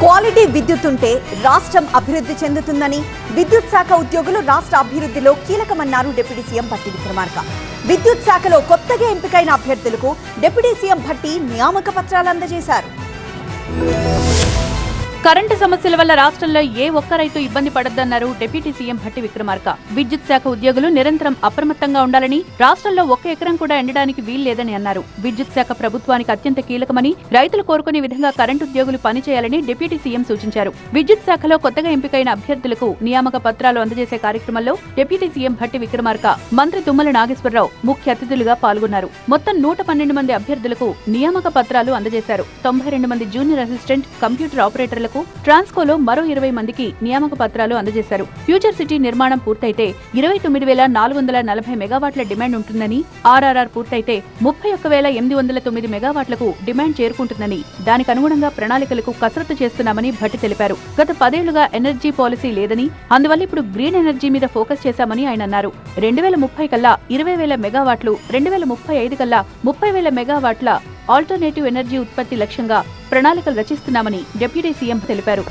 Quality విద్యుత్ ఉంటే రాష్ట్రం అభివృద్ధి చెందుతుందని విద్యుత్ శాఖ ఉద్యోగులు రాష్ట్ర అభివృద్ధిలో కీలకమన్నారు డిప్యూటీ సీఎం భట్టి విక్రమార్క. విద్యుత్ శాఖలో కొత్తగా ఎంపికైన అభ్యర్థులకు డిప్యూటీ సీఎం భట్టి నియామక పత్రాలు అందజేశారు. కరెంటు సమస్యల వల్ల రాష్ట్రంలో ఏ ఒక్క రైతు ఇబ్బంది పడద్దన్నారు డిప్యూటీ సీఎం భట్టి విక్రమార్క. విద్యుత్ శాఖ ఉద్యోగులు నిరంతరం అప్రమత్తంగా ఉండాలని రాష్ట్రంలో ఒక్క ఎకరం కూడా ఎండడానికి వీల్లేదని అన్నారు. విద్యుత్ శాఖ ప్రభుత్వానికి అత్యంత కీలకమని రైతులు కోరుకునే విధంగా కరెంటు ఉద్యోగులు పనిచేయాలని డిప్యూటీ సీఎం సూచించారు. విద్యుత్ శాఖలో కొత్తగా ఎంపికైన అభ్యర్థులకు నియామక పత్రాలు అందజేసే కార్యక్రమంలో డిప్యూటీ సీఎం భట్టి విక్రమార్క మంత్రి తుమ్మల నాగేశ్వరరావు ముఖ్య అతిథులుగా పాల్గొన్నారు. మొత్తం నూట పన్నెండు మంది అభ్యర్థులకు నియామక పత్రాలు అందజేశారు. తొంభై రెండు మంది జూనియర్ అసిస్టెంట్ కంప్యూటర్ ఆపరేటర్లకు ట్రాన్స్కోలో మరో ఇరవై మందికి నియామక పత్రాలు అందజేశారు. ఫ్యూచర్ సిటీ నిర్మాణం పూర్తయితే ఇరవై తొమ్మిది వేల నాలుగు వందల నలభై మెగావాట్ల డిమాండ్ ఉంటుందని ఆర్ఆర్ఆర్ పూర్తయితే ముప్పై ఒక్క వేల ఎనిమిది వందల తొమ్మిది మెగావాట్లకు డిమాండ్ చేరుకుంటుందని దానికి అనుగుణంగా ప్రణాళికలకు కసరత్తు చేస్తున్నామని భట్టి తెలిపారు. గత పదేళ్ళుగా ఎనర్జీ పాలసీ లేదని అందువల్ల ఇప్పుడు గ్రీన్ ఎనర్జీ మీద ఫోకస్ చేశామని ఆయన అన్నారు. రెండు వేల ముప్పై కల్లా ఇరవై వేల మెగావాట్లు రెండు వేల ముప్పై ఐదు కల్లా ముప్పై వేల మెగావాట్ల ఆల్టర్నేటివ్ ఎనర్జీ ఉత్పత్తి లక్ష్యంగా ప్రణాళికలు రచిస్తున్నామని డిప్యూటీ సీఎం తెలిపారు.